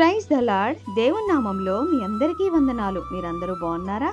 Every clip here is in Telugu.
ప్రైజ్ దలాడ్ దేవుని నామంలో మీ అందరికీ వందనాలు. మీరందరూ బాగున్నారా?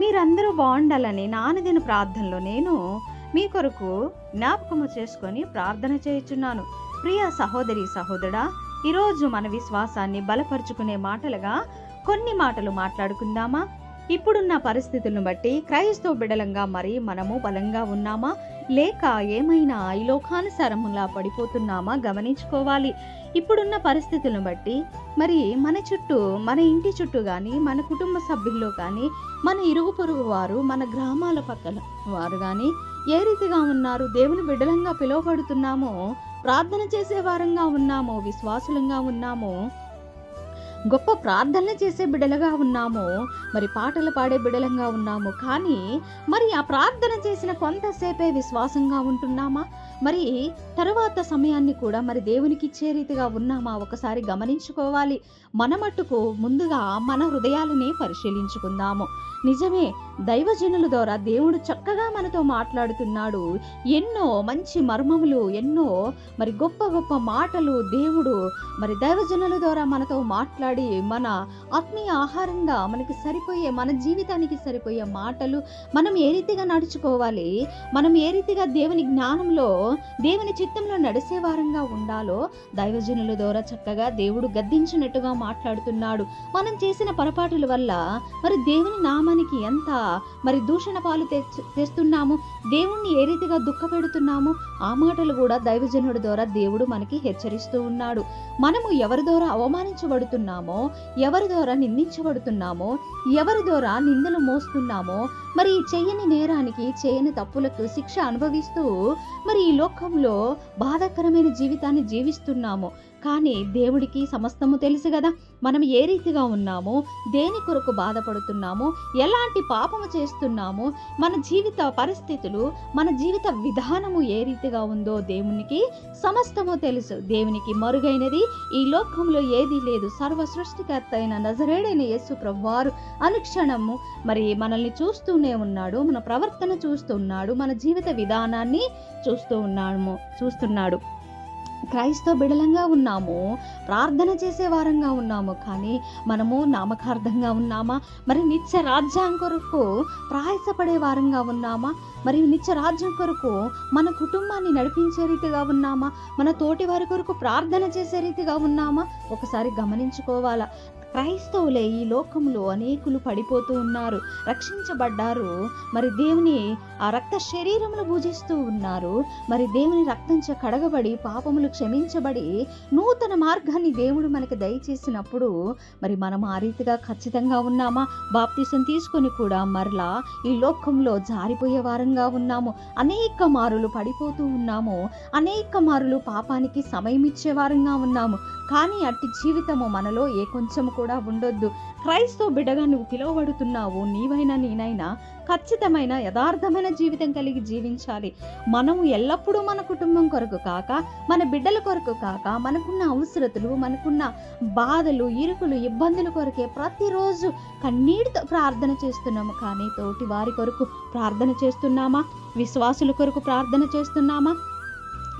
మీరందరూ బాగుండాలని నానదిన ప్రార్థనలో నేను మీ కొరకు జ్ఞాపకము చేసుకొని ప్రార్థన చేయుచున్నాను. ప్రియ సహోదరి సహోదరా ఈరోజు మన విశ్వాసాన్ని బలపరుచుకునే మాటలుగా కొన్ని మాటలు మాట్లాడుకుందామా? ఇప్పుడున్న పరిస్థితులను బట్టి క్రైస్తవ బిడలంగా మరి మనము బలంగా ఉన్నామా? లేక ఏమైనా ఈ లోకానుసారములా పడిపోతున్నామా? గమనించుకోవాలి. ఇప్పుడున్న పరిస్థితులను బట్టి మరి మన చుట్టూ మన ఇంటి చుట్టూ కానీ మన కుటుంబ సభ్యుల్లో కానీ మన ఇరుగు పొరుగు వారు మన గ్రామాల పక్కన వారు కానీ ఏ రీతిగా ఉన్నారు? దేవుని బిడ్డలంగా పిలువబడుతున్నామో? ప్రార్థన చేసే వారంగా ఉన్నామో? విశ్వాసులంగా ఉన్నామో? గొప్ప ప్రార్థనలు చేసే బిడలుగా ఉన్నాము. మరి పాటలు పాడే బిడలంగా ఉన్నాము. కానీ మరి ఆ ప్రార్థన చేసిన కొంతసేపే విశ్వాసంగా ఉంటున్నామా? మరి తరువాత సమయాన్ని కూడా మరి దేవునికి ఇచ్చే రీతిగా ఉన్నామా? ఒకసారి గమనించుకోవాలి. మన మట్టుకు ముందుగా మన హృదయాలని పరిశీలించుకుందాము. నిజమే దైవజనుల ద్వారా దేవుడు చక్కగా మనతో మాట్లాడుతున్నాడు. ఎన్నో మంచి మర్మములు ఎన్నో మరి గొప్ప గొప్ప మాటలు దేవుడు మరి దైవజనుల ద్వారా మనతో మాట్లాడు మన ఆత్మీయ ఆహారంగా మనకి సరిపోయే మన జీవితానికి సరిపోయే మాటలు మనం ఏ రీతిగా నడుచుకోవాలి? మనం ఏ రీతిగా దేవుని జ్ఞానంలో దేవుని చిత్తంలో నడిసే వారంగా ఉండాలో దైవజనుల ద్వారా చక్కగా దేవుడు గద్దించినట్టుగా మాట్లాడుతున్నాడు. మనం చేసిన పొరపాటుల వల్ల మరి దేవుని నామానికి ఎంత మరి దూషణ పాలు తెస్తున్నాము? దేవుణ్ణి ఏ రీతిగా దుఃఖపెడుతున్నాము ఆ మాటలు కూడా దైవజనుడి ద్వారా దేవుడు మనకి హెచ్చరిస్తూ ఉన్నాడు. మనము ఎవరి ద్వారా అవమానించబడుతున్నాము? ఎవరి ద్వారా నిందించబడుతున్నామో ఎవరి ద్వారా నిందలు మోస్తున్నామో మరి చేయని నేరానికి చేయని తప్పులకు శిక్ష అనుభవిస్తూ మరి ఈ లోకంలో బాధాకరమైన జీవితాన్ని జీవిస్తున్నాము కానీ దేవుడికి సమస్తము తెలుసు కదా. మనం ఏ రీతిగా ఉన్నామో దేని కొరకు బాధపడుతున్నామో ఎలాంటి పాపము చేస్తున్నామో మన జీవిత పరిస్థితులు మన జీవిత విధానము ఏ రీతిగా ఉందో దేవునికి సమస్తము తెలుసు. దేవునికి మరుగైనది ఈ లోకంలో ఏదీ లేదు. సర్వ సృష్టికర్త అయిన నజరేడైన యేసు ప్రభువారు అనుక్షణము మరి మనల్ని చూస్తూనే ఉన్నాడు మన ప్రవర్తన చూస్తున్నాడు మన జీవిత విధానాన్ని చూస్తూ ఉన్నాము చూస్తున్నాడు. క్రైస్తవ బిడలంగా ఉన్నాము ప్రార్థన చేసే వారంగా ఉన్నాము కానీ మనము నామకార్థంగా ఉన్నామా? మరి నిత్య రాజ్యం కొరకు ప్రయాసపడే వారంగా ఉన్నామా? మరి నిత్య రాజ్యం కొరకు మన కుటుంబాన్ని నడిపించే రీతిగా ఉన్నామా? మన తోటి వారి కొరకు ప్రార్థన చేసే రీతిగా ఉన్నామా? ఒకసారి గమనించుకోవాలా. క్రైస్తవులే ఈ లోకంలో అనేకులు పడిపోతూ ఉన్నారు. రక్షించబడ్డారు. మరి దేవుని ఆ రక్త శరీరములు పూజిస్తూ ఉన్నారు. మరి దేవుని రక్తంచ కడగబడి పాపములు క్షమించబడి నూతన మార్గాన్ని దేవుడు మనకి దయచేసినప్పుడు మరి మనం ఆ రీతిగా ఖచ్చితంగా ఉన్నామా? బాప్తీసం తీసుకొని కూడా మరలా ఈ లోకంలో జారిపోయే వారంగా ఉన్నాము. అనేక మారులు పడిపోతూ ఉన్నాము. అనేక మారులు పాపానికి సమయం ఇచ్చే వారంగా ఉన్నాము. కానీ అట్టి జీవితము మనలో ఏ కొంచెం కూడా ఉండొద్దు. క్రైస్తవ బిడ్డగా నువ్వు పిలువబడుతున్నావు నీవైనా నేనైనా ఖచ్చితమైన యథార్థమైన జీవితం కలిగి జీవించాలి. మనము ఎల్లప్పుడూ మన కుటుంబం కొరకు కాక మన బిడ్డల కొరకు కాక మనకున్న అవసరతలు మనకున్న బాధలు ఇరుకులు ఇబ్బందుల కొరకే ప్రతిరోజు కన్నీటితో ప్రార్థన చేస్తున్నాము. కానీ తోటి వారి కొరకు ప్రార్థన చేస్తున్నామా? విశ్వాసుల కొరకు ప్రార్థన చేస్తున్నామా?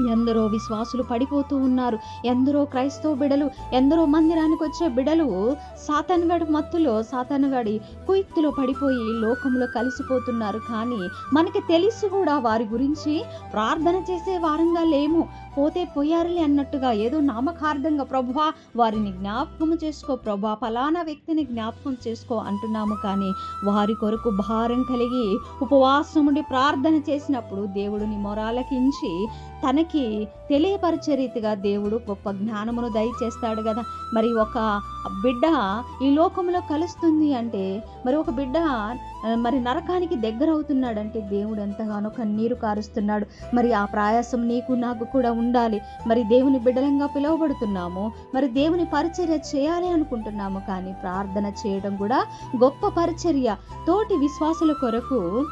ఎందరో విశ్వాసులు పడిపోతూ ఉన్నారు. ఎందరో క్రైస్తవ బిడలు ఎందరో మందిరానికి వచ్చే బిడలు సాతానుగాడి మత్తులో సాతానుగాడి కుయిత్తులో పడిపోయి లోకంలో కలిసిపోతున్నారు. కానీ మనకి తెలిసి కూడా వారి గురించి ప్రార్థన చేసే వారంగా లేము. పోతే పోయారులే అన్నట్టుగా ఏదో నామకార్థంగా ప్రభువా వారిని జ్ఞాపకం చేసుకో ప్రభా ఫలానా వ్యక్తిని జ్ఞాపకం చేసుకో అంటున్నాము. కానీ వారి కొరకు భారం కలిగి ఉపవాసం ఉండి ప్రార్థన చేసినప్పుడు దేవుడిని మొరాలకించి తనకి తెలియపరిచే రీతిగా దేవుడు గొప్ప జ్ఞానమును దయచేస్తాడు కదా. మరి ఒక బిడ్డ ఈ లోకంలో కలుస్తుంది అంటే మరి ఒక బిడ్డ మరి నరకానికి దగ్గర అవుతున్నాడంటే దేవుడు ఎంతగానో కన్నీరు కారుస్తున్నాడు. మరి ఆ ప్రయాసం నీకు నాకు కూడా ఉండాలి. మరి దేవుని బిడ్డలంగా పిలువబడుతున్నాము. మరి దేవుని పరిచర్య చేయాలి అనుకుంటున్నాము. కానీ ప్రార్థన చేయడం కూడా గొప్ప పరిచర్య. తోటి విశ్వాసుల కొరకు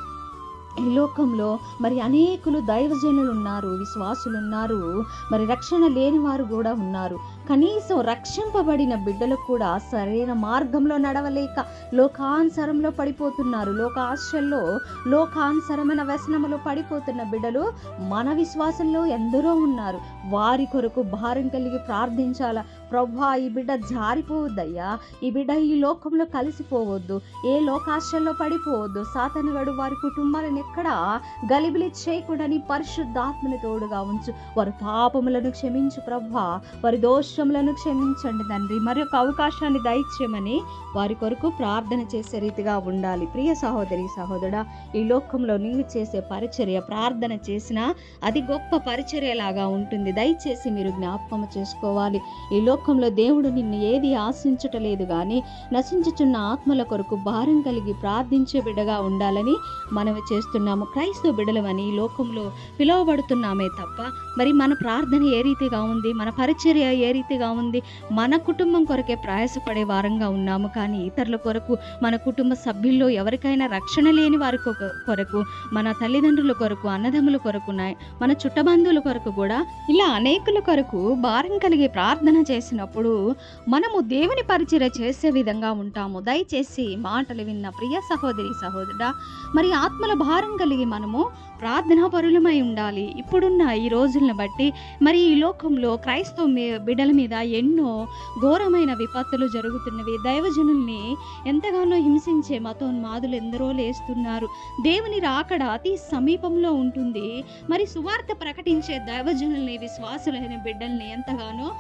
ఈ లోకంలో మరి అనేకులు దైవజనులు ఉన్నారు విశ్వాసులు ఉన్నారు మరి రక్షణ లేని వారు కూడా ఉన్నారు. కనీసం రక్షింపబడిన బిడ్డలకు కూడా సరైన మార్గంలో నడవలేక లోకానుసరంలో పడిపోతున్నారు. లోకాశల్లో లోకానుసరమైన వ్యసనములో పడిపోతున్న బిడ్డలు మన విశ్వాసంలో ఎందరో ఉన్నారు. వారి కొరకు భారం కలిగి ప్రార్థించాలా? ప్రభా ఈ బిడ్డ జారిపోవద్దయ్యా. ఈ బిడ్డ ఈ లోకంలో కలిసిపోవద్దు. ఏ లోకాశల్లో పడిపోవద్దు. సాతనుగడు వారి కుటుంబాలను ఎక్కడ గలిబిలి చేయకుండా నీ పరిశుద్ధాత్మని తోడుగా ఉంచు. వారి పాపములను క్షమించు ప్రభా వారి దోషములను క్షమించండి తండ్రి. మరి ఒక అవకాశాన్ని దయచేయమని వారి కొరకు ప్రార్థన చేసే రీతిగా ఉండాలి. ప్రియ సహోదరి సహోదరుడా ఈ లోకంలో నీవు చేసే పరిచర్య ప్రార్థన చేసినా అది గొప్ప పరిచర్యలాగా ఉంటుంది. దయచేసి మీరు జ్ఞాపకం చేసుకోవాలి. ఈ లోకంలో దేవుడు నిన్ను ఏది ఆశించటలేదు కానీ నశించుచున్న ఆత్మల కొరకు భారం కలిగి ప్రార్థించే బిడ్డగా ఉండాలని మనవి చేస్తున్నాము. క్రైస్తవ బిడలమని ఈ లోకంలో పిలువబడుతున్నామే తప్ప మరి మన ప్రార్థన ఏ రీతిగా ఉంది? మన పరిచర్య ఏ రీతిగా ఉంది? మన కుటుంబం కొరకే ప్రయాసపడే వారంగా ఉన్నాము. కానీ ఇతరుల కొరకు మన కుటుంబ సభ్యుల్లో ఎవరికైనా రక్షణ లేని వారి కొరకు మన తల్లిదండ్రుల కొరకు అన్నదమ్ముల కొరకు మన చుట్టబంధువుల కొరకు కూడా ఇలా అనేకుల కొరకు భారం కలిగి ప్రార్థన చేసినప్పుడు మనము దేవుని పరిచర్య చేసే విధంగా ఉంటాము. దయచేసి మాటలు విన్న ప్రియ సహోదరి సహోదరుడా మరి ఆత్మల భారం కలిగి మనము ప్రార్థనా పరులమై ఉండాలి. ఇప్పుడున్న ఈ రోజులను బట్టి మరి ఈ లోకంలో క్రైస్తవ మీ- బిడ్డల మీద ఎన్నో ఘోరమైన విపత్తులు జరుగుతున్నవి. దైవజనుల్ని ఎంతగానో హింసించే మతోన్మాదులు ఎందరో లేస్తున్నారు. దేవుని రాకడ అతి సమీపంలో ఉంటుంది. మరి సువార్త ప్రకటించే దైవజనుల్ని విశ్వాసులైన బిడ్డల్ని ఎంతగానో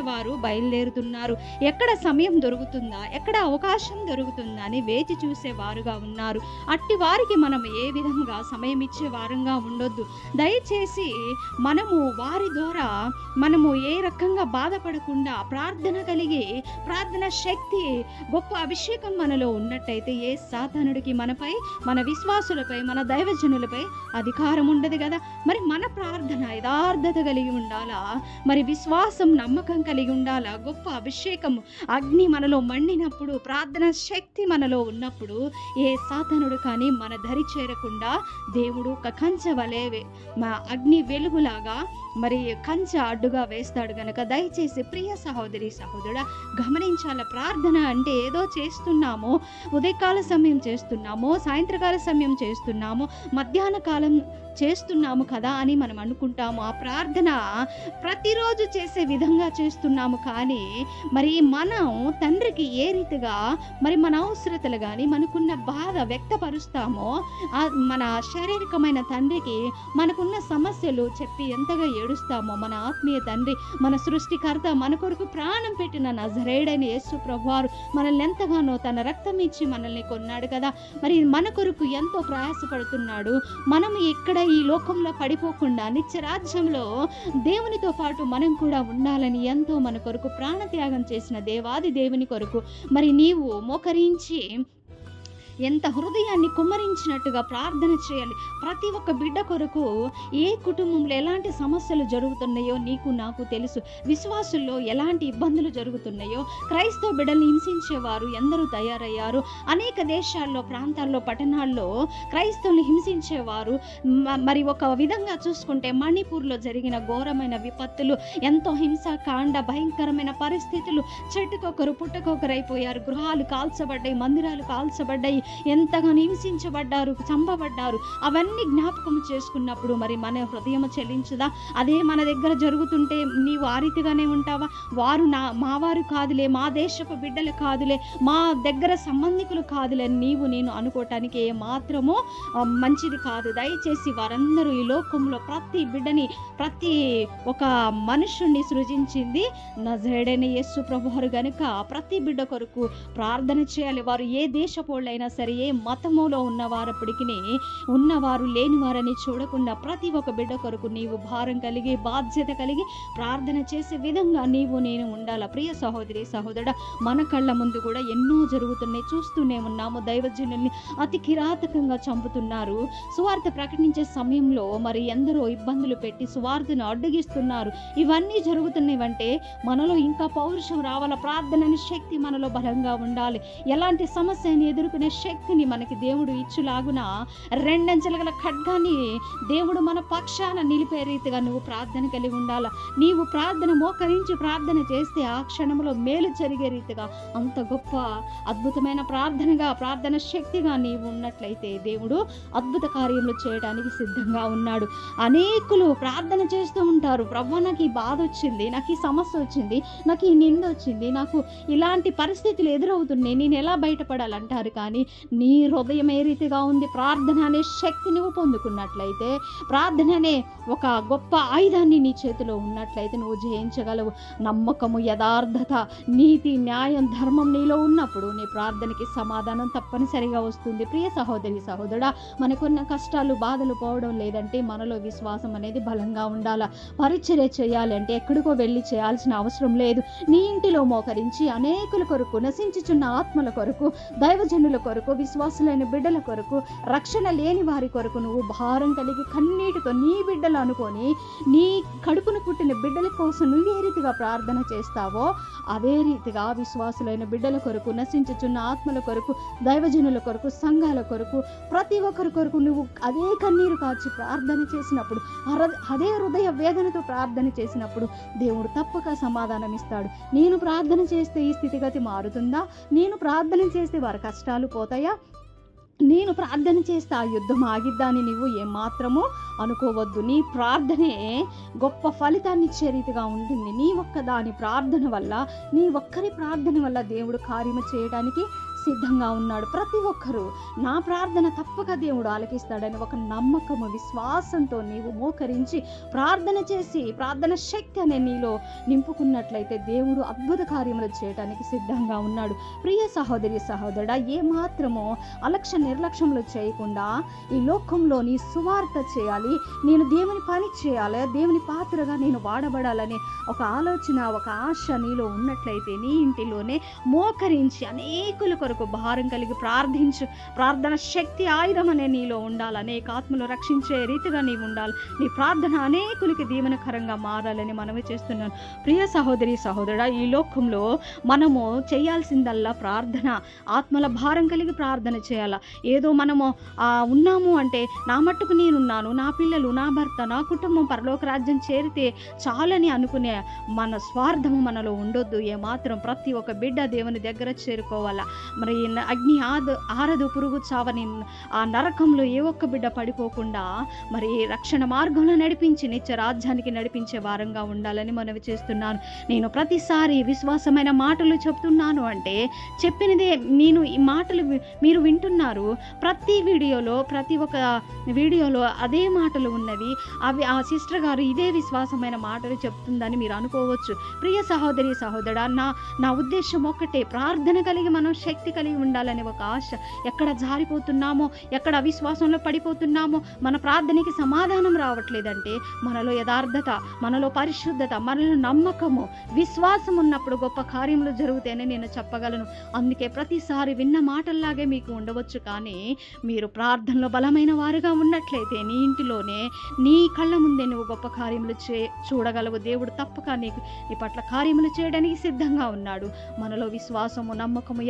వారు బయలుదేరుతున్నారు. ఎక్కడ సమయం దొరుకుతుందా? ఎక్కడ అవకాశం దొరుకుతుందా అని వేచి చూసే వారుగా ఉన్నారు. అట్టి వారికి మనం ఏ విధంగా సమయం ఇచ్చే వారంగా ఉండొద్దు. దయచేసి మనము వారి ద్వారా మనము ఏ రకంగా బాధపడకుండా ప్రార్థన కలిగి ప్రార్థన శక్తి గొప్ప అభిషేకం మనలో ఉన్నట్టయితే ఏ సాధనుడికి మనపై మన విశ్వాసులపై మన దైవజనులపై అధికారం ఉండదు కదా? మరి మన ప్రార్థన యథార్థత కలిగి ఉండాలా? మరి విశ్వాసం నమ్మకం కలిగి ఉండాలా. గొప్ప అభిషేకం అగ్ని మనలో మండినప్పుడు ప్రార్థన శక్తి మనలో ఉన్నప్పుడు ఏ సాధనుడు కానీ మన దరి చేరకుండా దేవుడు ఒక కంచె వలె మా అగ్ని వెలుగులాగా మరి కంచె అడ్డుగా వేస్తాడు గనక దయచేసి ప్రియ సహోదరి సహోదరుడా గమనించాల? ప్రార్థన అంటే ఏదో చేస్తున్నామో. ఉదయకాల సమయం చేస్తున్నామో. సాయంత్రకాల సమయం చేస్తున్నామో. మధ్యాహ్న కాలం చేస్తున్నాము కదా అని మనం అనుకుంటాము. ఆ ప్రార్థన ప్రతిరోజు చేసే విధంగా చేస్తున్నాము కానీ మరి మనం తండ్రికి ఏ రీతిగా మరి మన అవసరతలు కానీ మనకున్న బాధ వ్యక్తపరుస్తామో ఆ మన శారీరకమైన తండ్రికి మనకున్న సమస్యలు చెప్పి ఎంతగా ఏడుస్తామో మన ఆత్మీయ తండ్రి మన సృష్టికర్త మన కొరకు ప్రాణం పెట్టిన నజరేడైన యేసు ప్రభువారు మనల్ని ఎంతగానో తన రక్తం ఇచ్చి మనల్ని కొన్నాడు కదా. మరి మన కొరకు ఎంతో ప్రయాసపడుతున్నాడు. మనం ఇక్కడ ఈ లోకంలో పడిపోకుండా నిత్య రాజ్యంలో దేవునితో పాటు మనం కూడా ఉండాలని ఎంత మన కొరకు ప్రాణత్యాగం చేసిన దేవాది దేవుని కొరకు. మరి నీవు మోకరించి ఎంత హృదయాన్ని కుమ్మరించినట్టుగా ప్రార్థన చేయాలి. ప్రతి ఒక్క బిడ్డ కొరకు ఏ కుటుంబంలో ఎలాంటి సమస్యలు జరుగుతున్నాయో నీకు నాకు తెలుసు. విశ్వాసుల్లో ఎలాంటి ఇబ్బందులు జరుగుతున్నాయో క్రైస్తవ బిడ్డల్ని హింసించేవారు ఎందరూ తయారయ్యారు. అనేక దేశాల్లో ప్రాంతాల్లో పట్టణాల్లో క్రైస్తవుల్ని హింసించేవారు. మ- మరి ఒక విధంగా చూసుకుంటే మణిపూర్లో జరిగిన ఘోరమైన విపత్తులు ఎంతో హింసాకాండ భయంకరమైన పరిస్థితులు. చెట్టుకొకరు పుట్టకొకరు అయిపోయారు. గృహాలు కాల్చబడ్డాయి మందిరాలు కాల్చబడ్డాయి. ఎంతగానో హింసించబడ్డారు చంపబడ్డారు అవన్నీ జ్ఞాపకం చేసుకున్నప్పుడు మరి మన హృదయం చెల్లించదా అదే మన దగ్గర జరుగుతుంటే నీవు ఆ రీతిగానే ఉంటావా? వారు నా మా వారు కాదులే మా దేశపు బిడ్డలు కాదులే మా దగ్గర సంబంధికులు కాదులే నీవు నేను అనుకోవటానికి ఏ మంచిది కాదు. దయచేసి వారందరూ ఈ లోకంలో ప్రతి బిడ్డని ప్రతి ఒక మనుషుణ్ణి సృజించింది నజరేడైన యేసు ప్రభువారు గనుక. ప్రతి బిడ్డ కొరకు ప్రార్థన చేయాలి. వారు ఏ దేశపోళ్ళైనా సరే ఏ మతములో ఉన్నవారప్పటికీ ఉన్నవారు లేనివారని చూడకుండా ప్రతి ఒక్క బిడ్డ కొరకు నీవు భారం కలిగి బాధ్యత కలిగి ప్రార్థన చేసే విధంగా నీవు నేను ఉండాల? ప్రియ సహోదరి సహోదరుడ మన కళ్ళ ముందు కూడా ఎన్నో జరుగుతున్నాయి చూస్తూనే ఉన్నాము. దైవజనుల్ని అతి కిరాతకంగా చంపుతున్నారు. సువార్త ప్రకటించే సమయంలో మరి ఎందరో ఇబ్బందులు పెట్టి సువార్తను అడ్డగిస్తున్నారు. ఇవన్నీ జరుగుతున్నాయంటే మనలో ఇంకా పౌరుషం రావాల? ప్రార్థన అనే శక్తి మనలో బలంగా ఉండాలి. ఎలాంటి సమస్యని ఎదుర్కొనే శక్తి శక్తిని మనకి దేవుడు ఇచ్చులాగున రెండంచెల గల ఖడ్గాన్ని దేవుడు మన పక్షాన నిలిపే రీతిగా నువ్వు ప్రార్థన కలిగి ఉండాలా? నీవు ప్రార్థన మోకరించి ప్రార్థన చేస్తే ఆ క్షణంలో మేలు జరిగే రీతిగా అంత గొప్ప అద్భుతమైన ప్రార్థనగా ప్రార్థన శక్తిగా నీవు ఉన్నట్లయితే దేవుడు అద్భుత కార్యములు చేయడానికి సిద్ధంగా ఉన్నాడు. అనేకులు ప్రార్థన చేస్తూ ఉంటారు. ప్రభు నాకు ఈ బాధ వచ్చింది నాకు ఈ సమస్య వచ్చింది నాకు ఈ నింద వచ్చింది నాకు ఇలాంటి పరిస్థితులు ఎదురవుతున్నాయి నేను ఎలా బయటపడాలంటారు? కానీ నీ హృదయం ఏ రీతిగా ఉంది? ప్రార్థన అనే శక్తి నువ్వు పొందుకున్నట్లయితే ప్రార్థన అనే ఒక గొప్ప ఆయుధాన్ని నీ చేతిలో ఉన్నట్లయితే నువ్వు జయించగలవు. నమ్మకము యథార్థత నీతి న్యాయం ధర్మం నీలో ఉన్నప్పుడు నీ ప్రార్థనకి సమాధానం తప్పనిసరిగా వస్తుంది. ప్రియ సహోదరి సహోదరా మనకున్న కష్టాలు బాధలు పోవడం లేదంటే మనలో విశ్వాసం అనేది బలంగా ఉండాలా? పరిచర్య చేయాలంటే ఎక్కడికో వెళ్ళి చేయాల్సిన అవసరం లేదు. నీ ఇంటిలో మోకరించి అనేకుల కొరకు నశించుచున్న ఆత్మల కొరకు దైవజనుల కొరకు విశ్వాసులైన బిడ్డల కొరకు రక్షణ లేని వారి కొరకు నువ్వు భారం కలిగి కన్నీటితో నీ బిడ్డలు అనుకొని నీ కడుపును పుట్టిన బిడ్డల కోసం నువ్వు ఏ రీతిగా ప్రార్థన చేస్తావో అదే రీతిగా విశ్వాసులైన బిడ్డల కొరకు నశించుచున్న ఆత్మల కొరకు దైవజనుల కొరకు సంఘాల కొరకు ప్రతి ఒక్కరి కొరకు నువ్వు అదే కన్నీరు కాచి ప్రార్థన చేసినప్పుడు అదే హృదయ వేదనతో ప్రార్థన చేసినప్పుడు దేవుడు తప్పక సమాధానం ఇస్తాడు. నేను ప్రార్థన చేస్తే ఈ స్థితిగతి మారుతుందా? నేను ప్రార్థన చేస్తే వారి కష్టాలు పోతాయి? నేను ప్రార్థన చేస్తే ఆ యుద్ధం ఆగిద్దాని నువ్వు ఏమాత్రము అనుకోవద్దు. నీ ప్రార్థనే గొప్ప ఫలితాన్ని ఇచ్చే రీతిగా ఉంటుంది. నీ ఒక్క దాని ప్రార్థన వల్ల నీ ఒక్కరి ప్రార్థన వల్ల దేవుడు కార్యము చేయడానికి సిద్ధంగా ఉన్నాడు. ప్రతి ఒక్కరూ నా ప్రార్థన తప్పక దేవుడు ఆలకిస్తాడని ఒక నమ్మకము విశ్వాసంతో నీవు మోకరించి ప్రార్థన చేసి ప్రార్థన శక్తి అనే నీలో నింపుకున్నట్లయితే దేవుడు అద్భుత కార్యములు చేయడానికి సిద్ధంగా ఉన్నాడు. ప్రియ సహోదరి సహోదరుడా ఏ మాత్రమో అలక్ష్య నిర్లక్ష్యములు చేయకుండా ఈ లోకంలో నీ సువార్త చేయాలి నేను దేవుని పని చేయాలి దేవుని పాత్రగా నేను వాడబడాలనే ఒక ఆలోచన ఒక ఆశ నీలో ఉన్నట్లయితే నీ ఇంటిలోనే మోకరించి అనేకులకు కొరకు భారం కలిగి ప్రార్థించు. ప్రార్థన శక్తి ఆయుధం అనే నీలో ఉండాలి. అనేక ఆత్మలు రక్షించే రీతిగా నీవు ఉండాలి. నీ ప్రార్థన అనేకులకి దీవెనకరంగా మారాలని మనవి చేస్తున్నాను. ప్రియ సహోదరి సహోదరుడా ఈ లోకంలో మనము చేయాల్సిందల్లా ప్రార్థన. ఆత్మల భారం కలిగి ప్రార్థన చేయాలా. ఏదో మనము ఉన్నాము అంటే నా మట్టుకు నేనున్నాను నా పిల్లలు నా భర్త నా కుటుంబం పరలోక రాజ్యం చేరితే చాలని అనుకునే మన స్వార్థము మనలో ఉండొద్దు. ఏమాత్రం ప్రతి ఒక్క బిడ్డ దేవుని దగ్గర చేరుకోవాలా. మరి అగ్ని ఆద ఆరదు పురుగు చావని ఆ నరకంలో ఏ ఒక్క బిడ్డ పడిపోకుండా మరి రక్షణ మార్గంలో నడిపించి నిత్య రాజ్యానికి నడిపించే వారంగా ఉండాలని మనవి చేస్తున్నాను. నేను ప్రతిసారి విశ్వాసమైన మాటలు చెప్తున్నాను అంటే చెప్పినదే నేను ఈ మాటలు మీరు వింటున్నారు. ప్రతి వీడియోలో ప్రతి ఒక్క వీడియోలో అదే మాటలు ఉన్నవి. అవి ఆ సిస్టర్ గారు ఇదే విశ్వాసమైన మాటలు చెప్తుందని మీరు అనుకోవచ్చు. ప్రియ సహోదరి సహోదరా నా నా ఉద్దేశం ఒక్కటే. ప్రార్థన కలిగి మనం శక్తి కలిగి ఉండాలనే ఒక ఆశ ఎక్కడ జారిపోతున్నామో ఎక్కడ అవిశ్వాసంలో పడిపోతున్నామో మన ప్రార్థనకి సమాధానం రావట్లేదంటే మనలో యథార్థత మనలో పరిశుద్ధత మనలో నమ్మకము విశ్వాసం ఉన్నప్పుడు గొప్ప కార్యములు జరుగుతాయని నేను చెప్పగలను. అందుకే ప్రతిసారి విన్న మాటల్లాగే మీకు ఉండవచ్చు కానీ మీరు ప్రార్థనలో బలమైన వారుగా ఉన్నట్లయితే నీ ఇంటిలోనే నీ కళ్ళ ముందే నువ్వు గొప్ప కార్యములు చే చూడగలవు. దేవుడు తప్పక నీకు నీ పట్ల కార్యములు చేయడానికి సిద్ధంగా ఉన్నాడు. మనలో విశ్వాసము నమ్మకము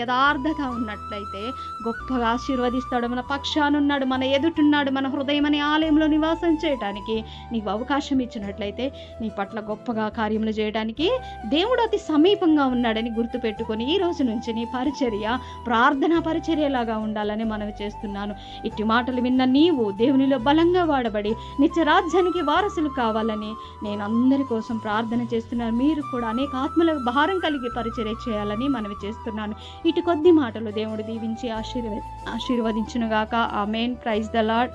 యథార్థత ఉన్నట్లయితే గొప్పగా ఆశీర్వదిస్తాడు మన పక్షానున్నాడు మన ఎదుటున్నాడు మన హృదయం అనే ఆలయంలో నివాసం చేయడానికి నీకు అవకాశం ఇచ్చినట్లయితే నీ పట్ల గొప్పగా కార్యములు చేయడానికి దేవుడు అతి సమీపంగా ఉన్నాడని గుర్తుపెట్టుకొని ఈ రోజు నుంచి నీ పరిచర్య ప్రార్థనా పరిచర్యలాగా ఉండాలని మనవి చేస్తున్నాను. ఇట్టి మాటలు విన్న నీవు దేవునిలో బలంగా వాడబడి నిత్య రాజ్యానికి వారసులు కావాలని నేను అందరి కోసం ప్రార్థన చేస్తున్నాను. మీరు కూడా అనేక ఆత్మల భారం కలిగి పరిచర్య చేయాలని మనవి చేస్తున్నాను. ఇటు కొద్ది మాటలు దేవుడు దీవించి ఆశీర్వ ఆశీర్వదించునుగాక. ఆ మెయిన్ ప్రైజ్ ద లాడ్